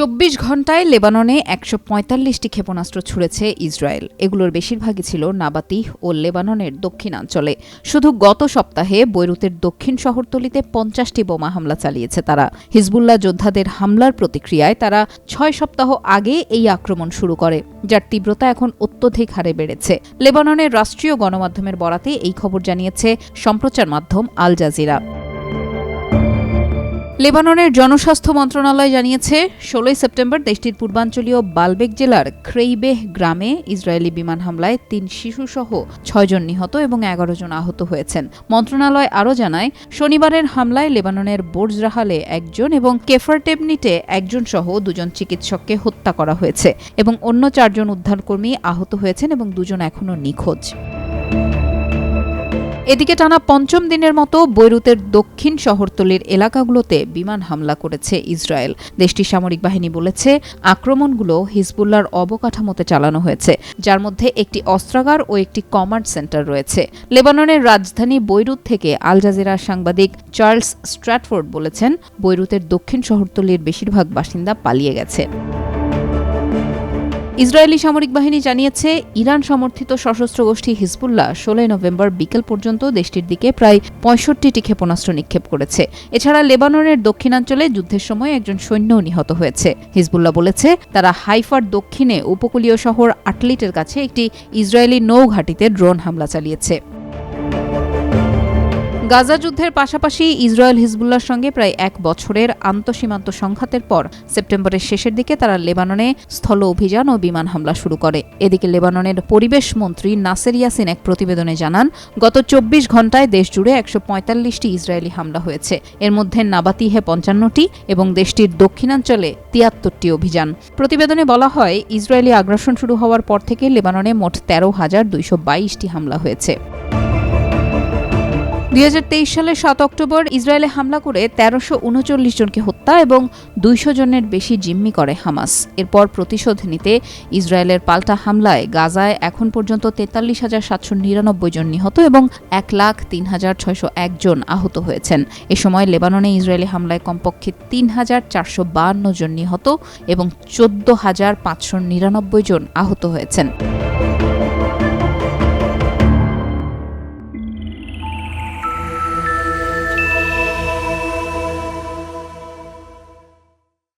চব্বিশ ঘন্টায় লেবাননে একশো পঁয়তাল্লিশটি ক্ষেপণাস্ত্র ছুড়েছে ইসরায়েল। এগুলোর বেশিরভাগই ছিল নাবাতিহ ও লেবাননের দক্ষিণাঞ্চলে। শুধু গত সপ্তাহে বৈরুতের দক্ষিণ শহরতলিতে পঞ্চাশটি বোমা হামলা চালিয়েছে তারা। হিজবুল্লাহ যোদ্ধাদের হামলার প্রতিক্রিয়ায় তারা ছয় সপ্তাহ আগে এই আক্রমণ শুরু করে, যার তীব্রতা এখন অত্যধিক হারে বেড়েছে। লেবাননের রাষ্ট্রীয় গণমাধ্যমের বরাতে এই খবর জানিয়েছে সম্প্রচার মাধ্যম আল জাজিরা। লেবাননের জনস্বাস্থ্য মন্ত্রণালয় জানিয়েছে, ষোলোই সেপ্টেম্বর দেশটির পূর্বাঞ্চলীয় বালবেক জেলার ক্রেইবেহ গ্রামে ইসরায়েলি বিমান হামলায় তিন শিশুসহ ছয়জন নিহত এবং এগারো জন আহত হয়েছেন। মন্ত্রণালয় আরও জানায়, শনিবারের হামলায় লেবাননের বোর্জরাহালে একজন এবং কেফারটেবনিটে একজন সহ দুজন চিকিৎসককে হত্যা করা হয়েছে এবং অন্য চারজন উদ্ধারকর্মী আহত হয়েছেন এবং দুজন এখনও নিখোঁজ। এদিকে টানা পঞ্চম দিনের মতো বৈরুতের দক্ষিণ শহরতলির এলাকাগুলোতে বিমান হামলা করেছে ইসরায়েল। দেশটির সামরিক বাহিনী বলেছে, আক্রমণগুলো হিজবুল্লার অবকাঠামোতে চালানো হয়েছে, যার মধ্যে একটি অস্ত্রাগার ও একটি কমান্ড সেন্টার রয়েছে। লেবাননের রাজধানী বৈরুত থেকে আল জাজিরার সাংবাদিক চার্লস স্ট্র্যাটফোর্ড বলেছেন, বৈরুতের দক্ষিণ শহরতলির বেশিরভাগ বাসিন্দা পালিয়ে গেছে। ইসরায়েলি সামরিক বাহিনী জানিয়েছে, ইরান সমর্থিত সশস্ত্র গোষ্ঠী হিজবুল্লাহ ষোলোই নভেম্বর বিকেল পর্যন্ত দেশটির দিকে প্রায় পঁয়ষট্টিটি ক্ষেপণাস্ত্র নিক্ষেপ করেছে। এছাড়া লেবাননের দক্ষিণাঞ্চলে যুদ্ধের সময় একজন সৈন্য নিহত হয়েছে। হিজবুল্লাহ বলেছে, তারা হাইফার দক্ষিণে উপকূলীয় শহর আটলিটের কাছে একটি ইসরায়েলি নৌঘাটিতে ড্রোন হামলা চালিয়েছে। গাজা যুদ্ধের পাশাপাশি ইসরায়েল হিজবুল্লার সঙ্গে প্রায় এক বছরের আন্তঃসীমান্ত সংঘাতের পর সেপ্টেম্বরের শেষের দিকে তারা লেবাননে স্থল অভিযান ও বিমান হামলা শুরু করে। এদিকে লেবাননের পরিবেশ মন্ত্রী নাসের ইয়াসিন এক প্রতিবেদনে জানান, গত চব্বিশ ঘন্টায় দেশ জুড়ে একশো পঁয়তাল্লিশটি ইসরায়েলি হামলা হয়েছে। এর মধ্যে নাবাতিহে পঞ্চান্নটি এবং দেশটির দক্ষিণাঞ্চলে তিয়াত্তরটি অভিযান। প্রতিবেদনে বলা হয়, ইসরায়েলি আগ্রাসন শুরু হওয়ার পর থেকে লেবাননে মোট তেরো হাজার দুইশো বাইশটি হামলা হয়েছে। দুই সালের সাত অক্টোবর ইসরায়েলে হামলা করে তেরোশো উনচল্লিশ জনকে হত্যা এবং দুইশো জনের বেশি জিম্মি করে হামাস। এরপর প্রতিশোধ নিতে ইসরায়েলের পাল্টা হামলায় গাজায় এখন পর্যন্ত তেতাল্লিশ হাজার সাতশো নিরানব্বই জন নিহত এবং এক লাখ তিন হাজার ছয়শো একজন আহত হয়েছেন। এ সময় লেবাননে ইসরায়েলি হামলায় কমপক্ষে তিন হাজার চারশো বাহান্ন জন নিহত এবং চোদ্দ হাজার পাঁচশো নিরানব্বই জন আহত হয়েছেন।